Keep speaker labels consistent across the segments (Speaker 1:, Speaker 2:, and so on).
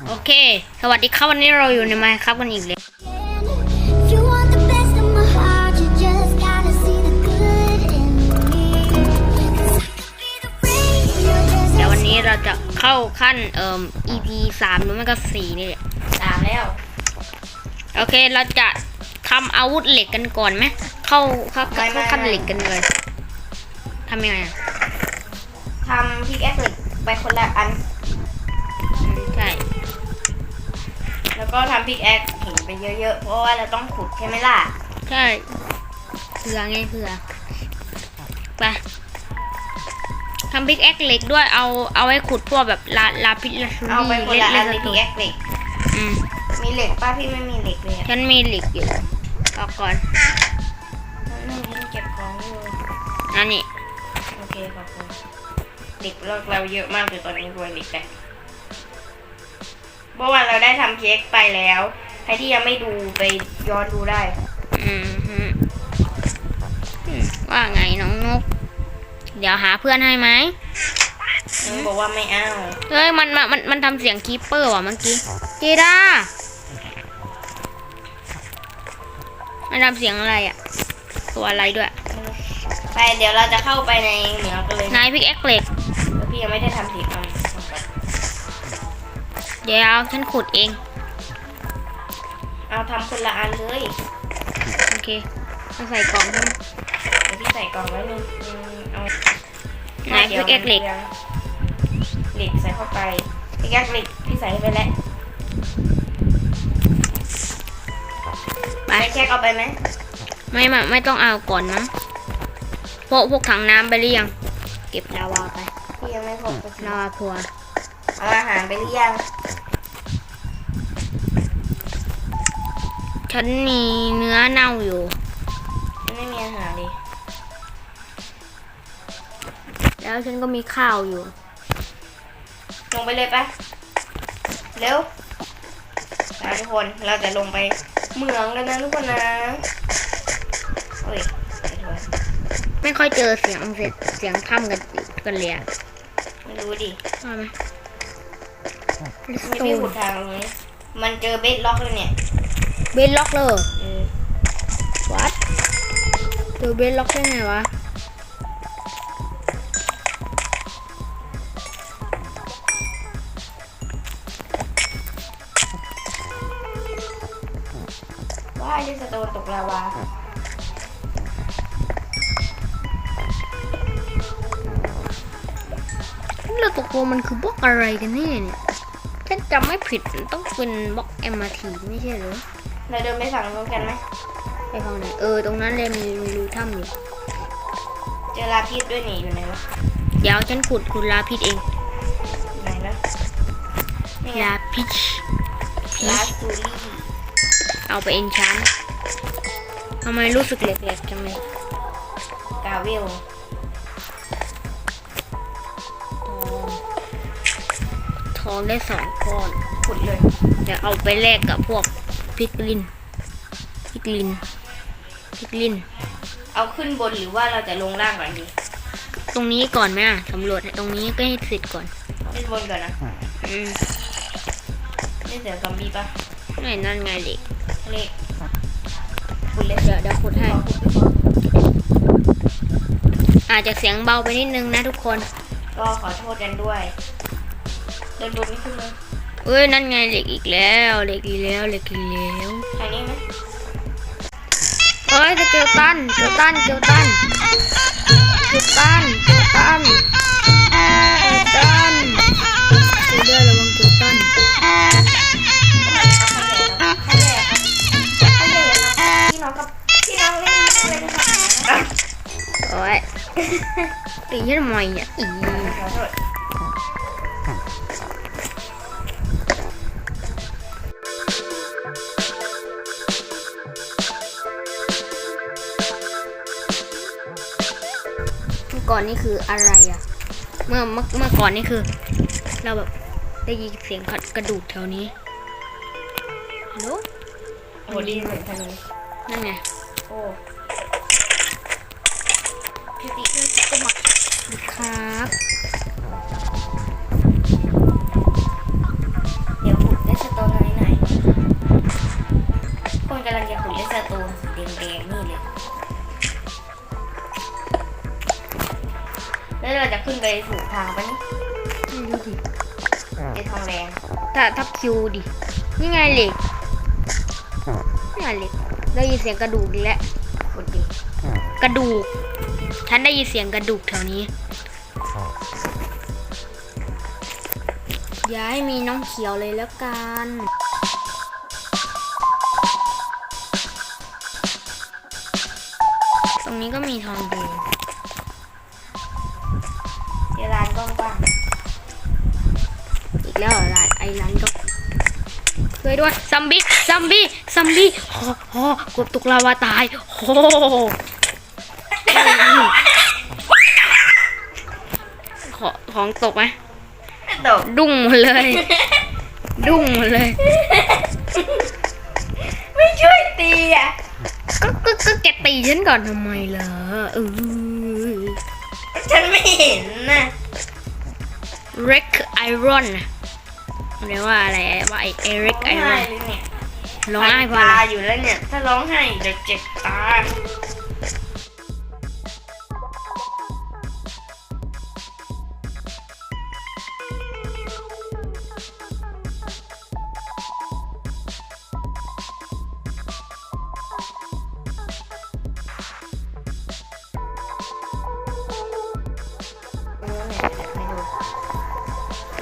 Speaker 1: โอเค สวัสดีครับวันนี้เราอยู่ในไมค์ครับกันอีกเลย
Speaker 2: If you want the best of my heart, you just gotta see the good in me. 'Cause I could be the rain you're just
Speaker 1: เดี๋ยววันนี้เราจะเข้าขั้นเอ่อ EP สามหรือไม่ก็สี่นี่แหละ
Speaker 3: สามแล้ว
Speaker 1: โอเคเราจะทำอาวุธเหล็กกันก่อนไหมเข้าเข้า
Speaker 3: ไม่ไม่
Speaker 1: เข้าขั้น
Speaker 3: ไม่
Speaker 1: เหล็กกันเลยทำยังไงอะ
Speaker 3: ทำพิกแอคเหล็กไปคนละอัน แล้วก็ทำพิกแอคหินไปเยอะๆ เพราะว่าเราต้องขุดใช่ไหมล่ะ
Speaker 1: ใช่เผื่อไงเผื่อไปทำพิกแอคเหล็กด้วยเอาเอาไว้ขุดพวกแบบลาลาพิษลาชู
Speaker 3: เอาไปคนละอันเลย
Speaker 1: ตั
Speaker 3: พิ
Speaker 1: ว
Speaker 3: กแอคเหล็ก
Speaker 1: อืม
Speaker 3: มีเหล็กป้าพี่ไม่มีเหล็กเลยอะ
Speaker 1: ฉันมีเหล็กอยู่เอาก่อน
Speaker 3: นั่งยินเก็บของอยู่
Speaker 1: อันนี้
Speaker 3: โอเคขอบคุณเหล็กเราเราเยอะมากเลยตอนนี้รวยเหล็กแต่ เมื่อวานเราได้ทำเค้กไปแล้ว ใครที่ยังไม่ดูไปย้อนดูได้
Speaker 1: อืมฮึอืมว่าไงน้องนกเดี๋ยวหาเพื่อนให้ไหม
Speaker 3: น้องบอกว่าไม่เอา
Speaker 1: เฮ้ยมันมันมันมันทำเสียงคีปเปอร์ว่ะเมื่อกี้จีด้ามันทำเสียงอะไรอะ ตัวอะไรด้วย
Speaker 3: ไปเดี๋ยวเราจะเข้าไปในเหนือกันเลย
Speaker 1: นายพิกแอคเหล็ก
Speaker 3: แล้วพี่ยังไม่ได้ทำสีทำทำก่อน
Speaker 1: เดี๋ยวฉันขุดเอง
Speaker 3: เอาทำคนละอันเลย
Speaker 1: โอเคมาใส่กล่องใช่ไหม
Speaker 3: เดี๋ยวพี่ใส่กล่องไว้หนึงอืมเอา
Speaker 1: นายพิกแอคเหล็ก
Speaker 3: เหล็กใส่เข้าไปพิกแอคเหล็กพี่ใส่ไปแล้ว
Speaker 1: ไป
Speaker 3: ไปแค่เอาไปไหม
Speaker 1: ไม่ไม่ไม่ต้องเอาก่อนนะพวกพวกถังน้ำไปหรือยัง เก็บลาวาไป
Speaker 3: พี่ยังไม่พกไปสิ
Speaker 1: ลาวาพัว
Speaker 3: เอาอาหารไปหรือยัง
Speaker 1: ฉันมีเนื้อเน่าอยู่
Speaker 3: มันไม่มีอาหารเลย
Speaker 1: แล้วฉันก็มีข้าวอยู่
Speaker 3: ลงไปเลยปะเร็วไปทุกคนเราจะลงไปเหมืองกันนะทุกคนนะโอ้ยไปด้วย
Speaker 1: ไม่ค่อยเจอเสียงเสียงเสียงถ้ำกันกันเลยอะ
Speaker 3: ไม่รู้ดิ
Speaker 1: ว่าไหม
Speaker 3: นี่พี่ขุดทางตรงนี้มันเจอเบสล็อกเลยเนี่ย
Speaker 1: เบนล็อกเลย
Speaker 3: เออ
Speaker 1: วัดเจอเบนล็อกได้ไงวะ
Speaker 3: ว่ายดิสโตนตกลาวา
Speaker 1: เราตกลงมันคือบล็อกอะไรกันแน่เนี่ยฉันจำไม่ผิดมันต้องเป็นบล็อกเอ็มอาทีไม่ใช่เหรอ
Speaker 3: เราเดินไปฝั่งนู้นกันไหม
Speaker 1: ไปฟังไหนเออตรงนั้นเลยมีมีรูถ้ำอยู่
Speaker 3: เจอลาพิษด้วยหนีอยู่ไหนวะ
Speaker 1: เดี๋ยวฉันขุดขุดลาพิษเอง
Speaker 3: อยู่ไหนนะนี่ไง
Speaker 1: ลาพิชพิ
Speaker 3: ลา
Speaker 1: ช
Speaker 3: สตูรี่
Speaker 1: เอาไปเอ็นชั้นทำไมรู้สึกแหลกๆจังเลย
Speaker 3: กาเวล
Speaker 1: ทองได้สองก้อน
Speaker 3: ขุดเลย
Speaker 1: เดี๋ยวเอาไปแลกกับพวก พิกลินพิกลินพิกลิน
Speaker 3: เอาขึ้นบนหรือว่าเราจะลงล่างก่อนดี
Speaker 1: ตรงนี้ก่อนไหมอะสำรวจตรงนี้ก็ให้เสร็จก่อน
Speaker 3: ขึ้นบนก่อนนะ
Speaker 1: อืม
Speaker 3: นี่เสือซอมบี้ปะ
Speaker 1: ไหนนั่นไงเด็ก
Speaker 3: เลขขุดเลย
Speaker 1: เดี๋ยวเดี๋ยวขุดให้
Speaker 3: ขอขุดไปก่อน
Speaker 1: อาจจะเสียงเบาไปนิดนึงนะทุกคน
Speaker 3: ก็ขอโทษกันด้วย เดินบนไม่ขึ้นเลย
Speaker 1: เอ้ยนั่นไงเหล็กอีกแล้วเหล็กอีกแล้วเหล็กอีกแล้ว
Speaker 3: ทางนี้ไหม
Speaker 1: เอ้ยสเกลตันเกลตันเกลตันเกลตันเกลตันเกลตันดูด้วยระวังเกลตัน
Speaker 3: เอาใครใหญ่ครับใครใหญ่ครับพี่น้องกับพี่น้องเล่นอะไรนะครับ
Speaker 1: โอ้ยตีฉันทำไมเนี่ยอี
Speaker 3: ขอโทษ
Speaker 1: ก่อนนี่คืออะไรอะเมื่อเมื่อเมื่อก่อนนี่คือ เราแบบได้ยินเสียงกระดูกแถวนี้ฮัลโหล
Speaker 3: โอ้ดีเหมือนทางนี้
Speaker 1: นั่นไง
Speaker 3: โอ้ ถ้าทั
Speaker 1: บคิวดิ นี่ไงเหล็กนี่ไงเหล็ก ได้ยินเสียงกระดูกอีกแล้ว
Speaker 3: กดดิ
Speaker 1: กระดูก ฉันได้ยินเสียงกระดูกแถวนี้ อย่าให้มีน้องเขียวเลยแล้วกันตรงนี้ก็มีทองแด
Speaker 3: ด้ว
Speaker 1: ยซัมบี้ซัมบี้ซัมบี้โอ้โหกบตกลาวาตายโอ้โหขอของตกไหม
Speaker 3: ๆไม่ตก
Speaker 1: ดุ้งหมดเลย ดุ้งหมดเลย
Speaker 3: ไม่ช่วยตีอะ
Speaker 1: ก็ก็ก็แกตีฉันก่อนทำไมล่ะเออ
Speaker 3: ฉันไม่เห็นนะ
Speaker 1: Wreck Iron เรียกว่าอะไรว่าไอเอริกไอ
Speaker 3: ร้อง
Speaker 1: รอ
Speaker 3: ไห้
Speaker 1: น
Speaker 3: เลยเนี่ย
Speaker 1: ร้องไห้เพราะ
Speaker 3: ตา
Speaker 1: อะไร
Speaker 3: อยู่แล้วเนี่ย ถ้าร้องไห้เดี๋ยวเจ็บตา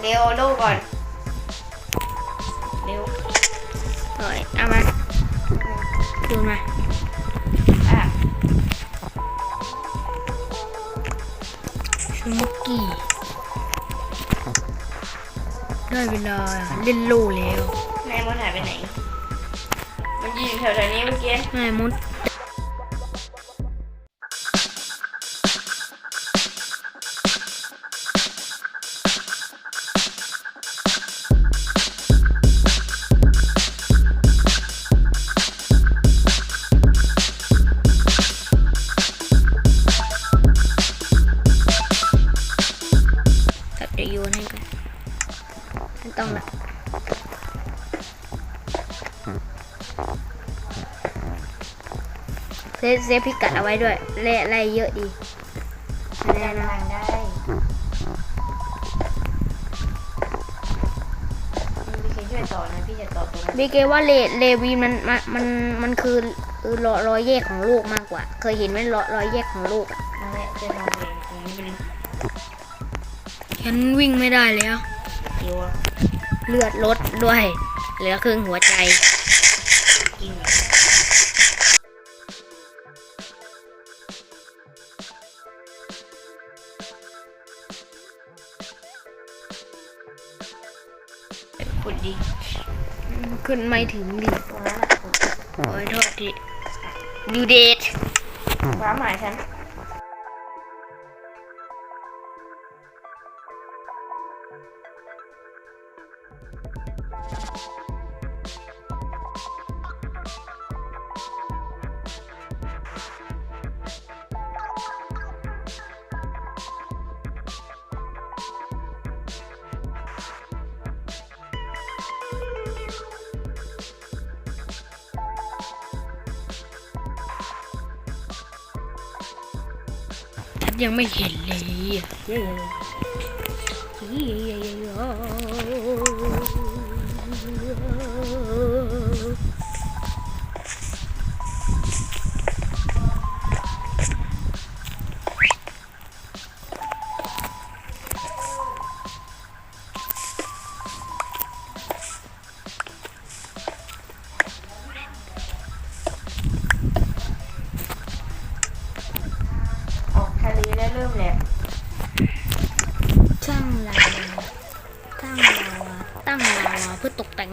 Speaker 3: เร็วดูก่อน
Speaker 1: ได้เวลาเล่นโลแล้ว
Speaker 3: นายมดหายไปไหน มันยืนแถวๆนี้เมื่อกี้
Speaker 1: แม่มดตัด ฟเซฟพิกัดเอาไว้ด้วยเล่ไล่เยอะดีแน่นะ
Speaker 3: ทางได้พี่เคช่วยต่อนะพี่จะต่อตรงนั้น
Speaker 1: บีเกว่าเลเลวีมันมันมันมันคือรอยรอยแยกของโลกมากกว่า เคยเห็นไหมรอยรอยแยกของโลกอะ
Speaker 3: นั่นแหละจะทำเองตรงนี้เป็น
Speaker 1: ฉันวิ่งไม่ได้แล้ว
Speaker 3: เกียวอะ
Speaker 1: เลือดลดด้วย เหลือครึ่งหัวใจ
Speaker 3: ขึ้
Speaker 1: นไม่ถึงดิ
Speaker 3: ตรงนั้นแหละขุด
Speaker 1: โอ้ยโทษทีดูเดท
Speaker 3: ฟ้าหมายฉัน
Speaker 1: ยังไม่เห็นเลย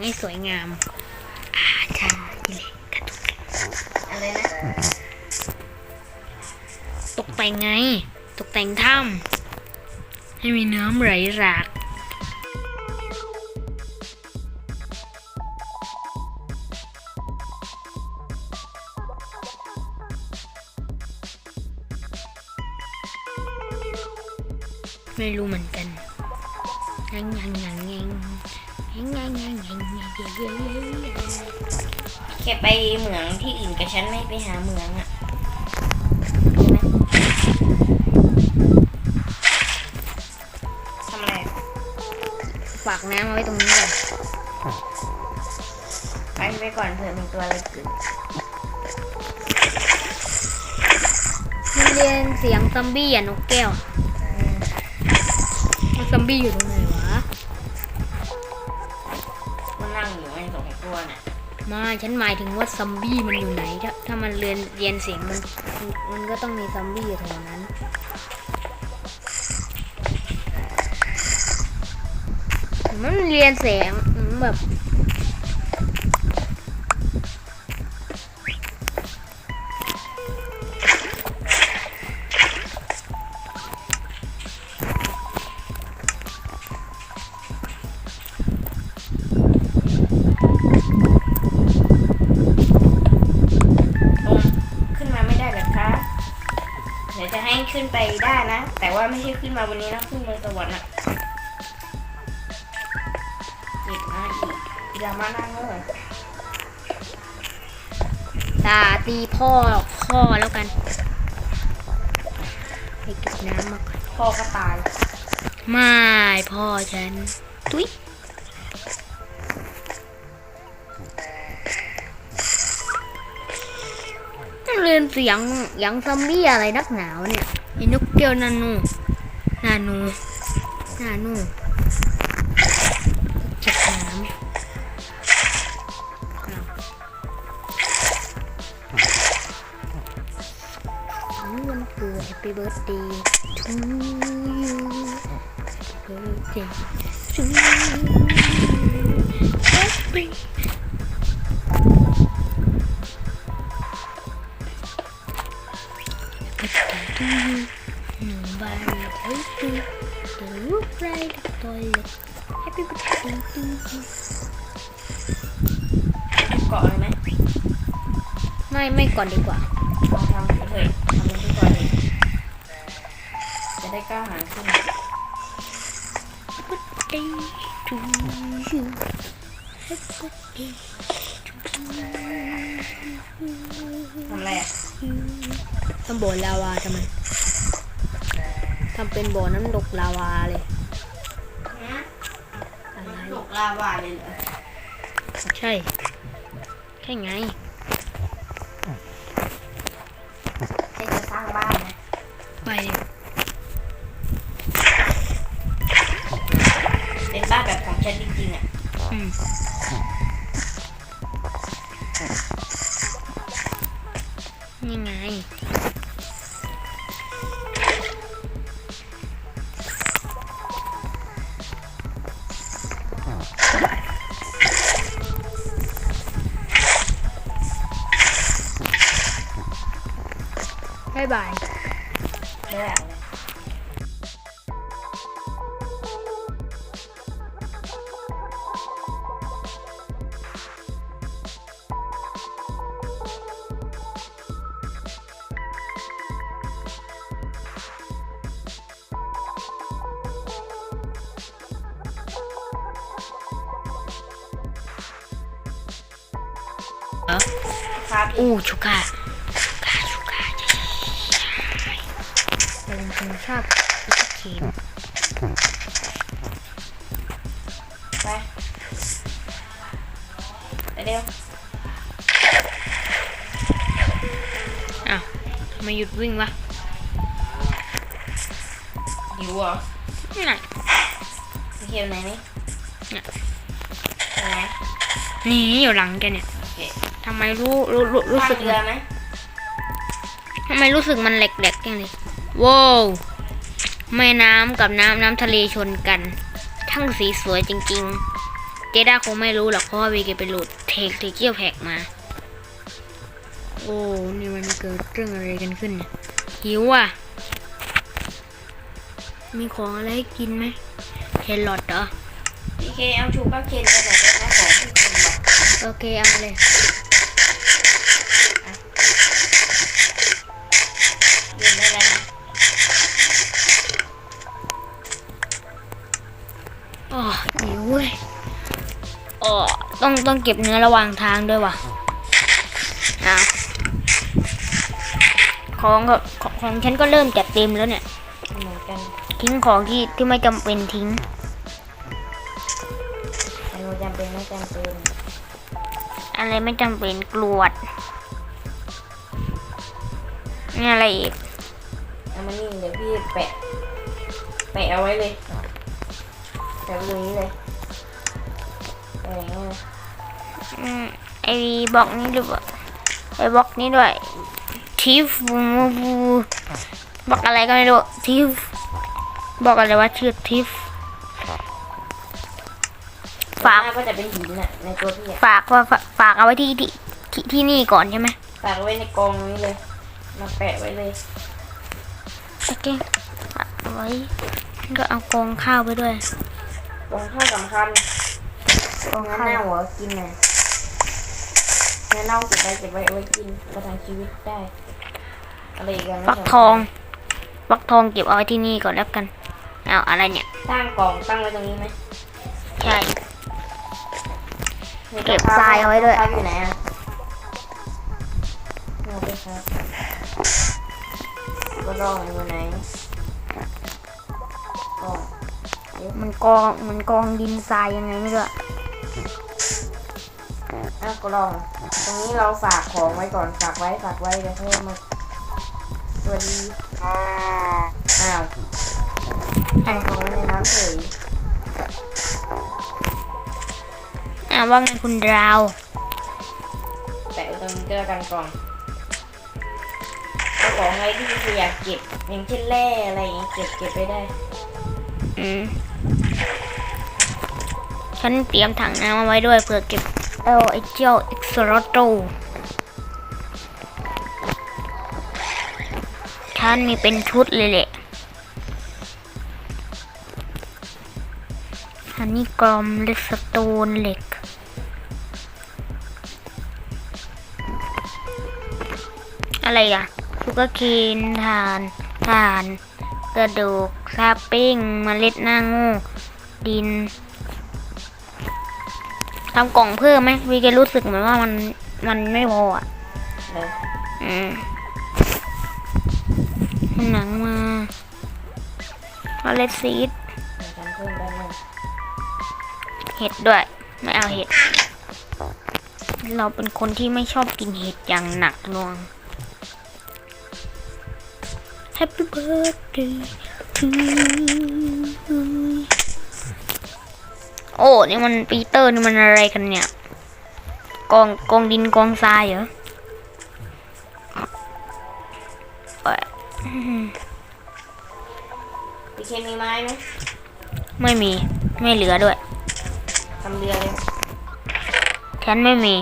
Speaker 1: ให้สวยงามอาชาอิเล็กกระตุก
Speaker 3: อะไรนะ
Speaker 1: ตกแต่งไง ตกแต่งถ้ำให้มีน้ำไหลหลากไม่รู้เหมือนกันยังยังยังยัง
Speaker 3: แค่ไปเหมืองที่อื่นกับฉันไม่ไปหาเหมืองอะ
Speaker 1: ทำอะไรฝากน้ำไว้ตรงนี้เลย
Speaker 3: ไปไปก่อนเผื่อมีตัวอะไรเกิน
Speaker 1: มันเรียนเสียงซัมบี้อะนกแก้ว
Speaker 3: มั
Speaker 1: นซัมบี้อยู่ตรงไหน มาฉันหมายถึงว่าซัมบี้มันอยู่ไหน ถ้าถ้ามันเรียนเรียนเสียงมันมันก็ต้องมีซัมบี้อยู่แถวนั้นมันเรียนเสียงแบบ
Speaker 3: ว่าไม่ใช่ขึ้นมาบนนี้นะขึ้นบนสวรรค์อะเจ็บนะอีกอีลามานั่งเลย
Speaker 1: ตาตีพ่อพ่อแล้วกันไปเก็บน้ำมาก่อน
Speaker 3: พ่อก็ตาย
Speaker 1: ไม่พ่อฉัน ตุ้ยเรียนเสียงอย่างซัมบี้อะไรนักหนาวะเนี่ย ไอ้นกเกียวนานูนานูนานูเก็บน้ำอ้าวถึงวันเกิด Happy Birthday to you Birthday to you Happy roof right the toilet Happy birthday to you
Speaker 3: เกาะเลยไหม
Speaker 1: ไม่ไม่ก่อนดีกว่า
Speaker 3: ลองทำไปเถอะทำมันดีกว่าเลยจะได้กล้าหาญขึ้น
Speaker 1: birthday to you Happy birthday to you
Speaker 3: ทำอะไรอะ
Speaker 1: ทำบ่อลาวาทำไมทำเป็นบ่อน้ำดกลาวาเลยอะไร
Speaker 3: หล กลาวาเลยเหรอ
Speaker 1: ใช่แค่ไง
Speaker 3: เจ๊จะสร้างบ้านนะ
Speaker 1: ไปเลย
Speaker 3: บ๊า
Speaker 1: ยบา ชอบลูกเข็ม
Speaker 3: ไป ไปเร็ว
Speaker 1: อ้าวทำไมหยุดวิ่งวะ
Speaker 3: หิวเหรอ
Speaker 1: ไหน
Speaker 3: มีเขียวไหนนี่
Speaker 1: เนี่ย
Speaker 3: เห็นไหม
Speaker 1: นี่อยู่หลังแกเนี่ย
Speaker 3: โอเค
Speaker 1: ทำไมรู้รู้รู้รู้
Speaker 3: ข้า
Speaker 1: สึ
Speaker 3: ม
Speaker 1: ก
Speaker 3: เรือไหม
Speaker 1: ทำไมรู้สึกมันแหลกๆจังเลยว้าว แม่น้ำกับน้ำน้ำทะเลชนกัน ทั้งสีสวยจริง ๆ เจด้าคงไม่รู้หรอกเพราะว่าวีเกไปโหลดเทคเทเกียวแพกมา โอ้ นี่มันเกิดเรื่องอะไรกันขึ้นเนี่ยหิวอะ มีของอะไรให้กินไหมแครอทเหรอ
Speaker 3: พีเคเอาชูการ์เคนไปไหนไปนะของที่คุณบอก
Speaker 1: โอเคเอาเลย
Speaker 3: ยื
Speaker 1: ต้องต้องเก็บเนื้อระหว่างทางด้วยว่ะอ้าวของก็ของของฉันก็เริ่มจัดเต็มแล้วเนี่ย
Speaker 3: เหมือนกัน
Speaker 1: ทิ้งของที่ที่ไม่จำเป็นทิ้ง
Speaker 3: ไม่จำเป็นไม่จำเป็น
Speaker 1: อะไรไม่จำเป็นกรวดนี่อะไรอีก
Speaker 3: เอามานี่เดี๋ยวพี่แปะ แปะเอาไว้เลยแปะไว้ตรงนี้เลยแปะอย่างเงี้ยนะ
Speaker 1: อืม ไอ้บล็อกนี้ด้วยไอ้บล็อกนี้ด้วยทิฟบูบล็อกอะไรก็ไม่รู้ทิฟบอกอะไรว่าชื่อทิฟฝาก
Speaker 3: ก็จะเป็นหินน่ะในตัวพี่อะ
Speaker 1: ฝากว่าฝากเอาไว้ที่ที่ที่ที่นี่ก่อนใช่ไหม
Speaker 3: ฝากไว้ในกองนี้เลยมาแปะไว้เลย
Speaker 1: โอเคเอาไว้ก็เอากองข้าวไปด้วย
Speaker 3: กองข้าวสำคัญ
Speaker 1: กอง
Speaker 3: งั้น
Speaker 1: ข้า
Speaker 3: หน้าวหัวกินน่ะ เนื้อเน่าเก็บไว้เก็บไว้เอาไว้กินประทังชีวิตได้ อะไรอีกอะไม่
Speaker 1: ฟักทอง ฟักทองเก็บเอาไว้ที่นี่ก่อนแล้วกัน เอาอะไรเนี่ย
Speaker 3: ตั้งกล่องตั้งไว้ตรงนี้ไหม
Speaker 1: ใช่ เก็บทรายเอาไว้ด้วย
Speaker 3: ทรายอยู่ไหนอะเอาไปครับก็ลองอยู่ไหนกล่อง
Speaker 1: มันกองมันกองดินทรายยังไงไม่รู้ อะ
Speaker 3: อะก็ลอง ตรงนี้เราฝากของไว้ก่อน ฝากไว้ ฝากไว้เดี๋ยวเพิ่มมาสวัสดี อ้าวฝากของไว้ในน้ำเฉย
Speaker 1: อ่าว่าไงคุณดาว
Speaker 3: แปะไว้ตรงนี้ก็แล้วกันก่อนเอาของอะไรที่คุณอยากเก็บ อย่างเช่นแร่อะไรอย่างเงี้ยเก็บเก็บไปได้
Speaker 1: อืม ฉันเตรียมถังน้ำมาไว้ด้วยเผื่อเก็บเอาไอเจ้าเอ็กซ์โรโตฉันมีเป็นชุดเลยแหละอันนี้กลอมเลสโตนเหล็กอะไรอะสุกเคนทานทาน กระดูกซาปิ้งเมล็ดหน้างูดิน ทำกล่องเพิ่มไหมวีแกรู้สึกเหมือนว่ามันมันไม่พออะ
Speaker 3: เลย
Speaker 1: อืมหนังมาเมล็ดซีด
Speaker 3: เดี๋ยวฉันเพิ่มได้ไหม
Speaker 1: เห็ดด้วย ไม่เอาเห็ด เราเป็นคนที่ไม่ชอบกินเห็ดอย่างหนักหน่วง Happy birthday to you โอ้นี่มันปีเตอร์นี่มันอะไรกันเนี่ยกองกองดินกองทรายเหรอเอ้ยอืม
Speaker 3: พี่เคนมีไม้ไหม
Speaker 1: ไม่มีไม่เหลือด้วย
Speaker 3: ทำเรือเลย
Speaker 1: ฉันไม่มี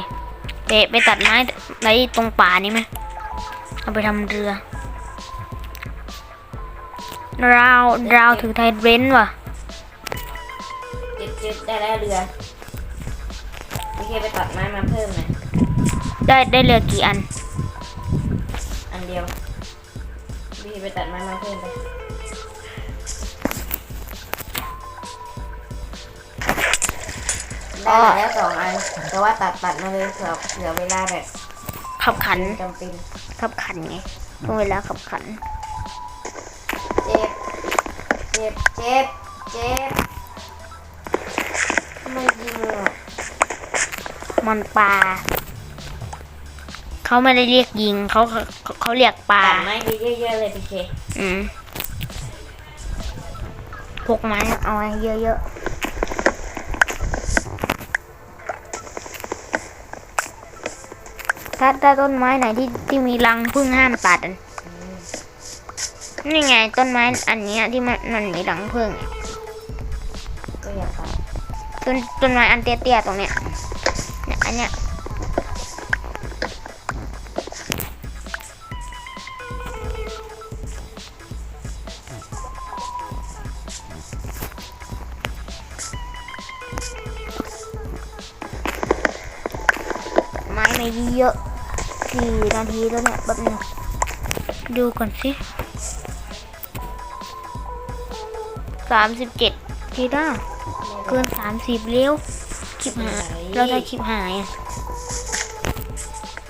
Speaker 1: ไปไปตัดไม้ไว้ตรงป่านี้ไหมเอาไปทำเรือราวราวถือไทยเบรนท์ว่ะ
Speaker 3: เจ็ดเจ็ดได้แล้วเรือพี่เคนไปตัดไม้มาเพิ่มหน่อย
Speaker 1: ได้ได้เรือกี่อัน
Speaker 3: อันเดียวพี่ไปตัดไม้มาเพิ่มไปได้มาแล้วสองอัน แต่ว่าตัดตัดมาเลยเผื่อเผื่อเวลาแบบ
Speaker 1: ขับขัน
Speaker 3: จำเป็น
Speaker 1: ขับขันไงช่วงเวลาขับขัน
Speaker 3: เจ็บ เจ็บ เจ็บ เจ็บ ไม่ยิงอะ
Speaker 1: มันปลาเขาไม่ได้เรียกยิงเขาเขาเขาเรียกปลา
Speaker 3: ตัดไม้ไปเยอะๆเลยพี่เค
Speaker 1: อืมพกไม้เอาไว้เยอะๆถ้าถ้าต้นไม้ไหนที่ที่มีรังพึ่งห้ามตัดอะนี่ไงต้นไม้อันเนี้ยที่มันมันมีรังพึ่งอะ
Speaker 3: ก็อยากตัด
Speaker 1: ต้นต้นไม้อันเตี้ยๆตรงเนี้ยเนี่ยอันเนี้ยไม้ไม่เยอะสี่นาทีแล้วเนี่ยแป๊บนึงดูก่อนสิสามสิบเจ็ดทีได้ เกินสามสิบเร็วคลิปหาย เราได้คลิปหายอะ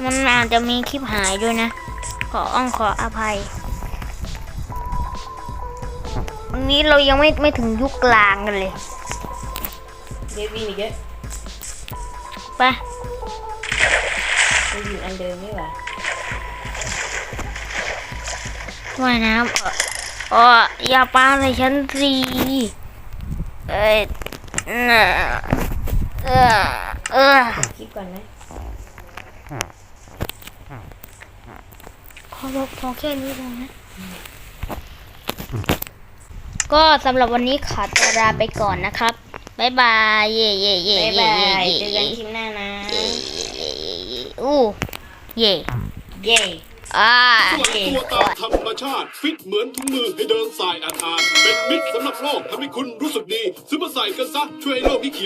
Speaker 1: มันอาจจะมีคลิปหายด้วยนะ ขออ้องขออภัยวันนี้เรายังไม่ไม่ถึงยุคกลางกันเลย
Speaker 3: เดยววีมีเยอะ
Speaker 1: ไป
Speaker 3: ไปอยู่อันเดิมนี่หว่า
Speaker 1: ว่ายน้ำเอ่อเอออย่าปาใส่ฉันสิเอ้ย เออเออเออ
Speaker 3: คลิปก่อนไหม
Speaker 1: ขอบพอแค่นี้พอนะ ก็สำหรับวันนี้ขอตัวลาไปก่อนนะครับบายบาย เย่เย่เย่
Speaker 3: บ๊าย
Speaker 1: เย่
Speaker 3: บาย
Speaker 1: เย่
Speaker 3: เจอ
Speaker 1: เย่
Speaker 3: กันคลิปหน้านะ
Speaker 1: อู้เย่
Speaker 3: เย้
Speaker 1: อ่า
Speaker 4: สลายตัวตามธรรมชาติฟิตเหมือนถุงมือให้เดินสายอาหารเป็นมิตรสำหรับโลกทำให้คุณรู้สึกดีซื้อมาใส่กันซะช่วยโลกที่เขียว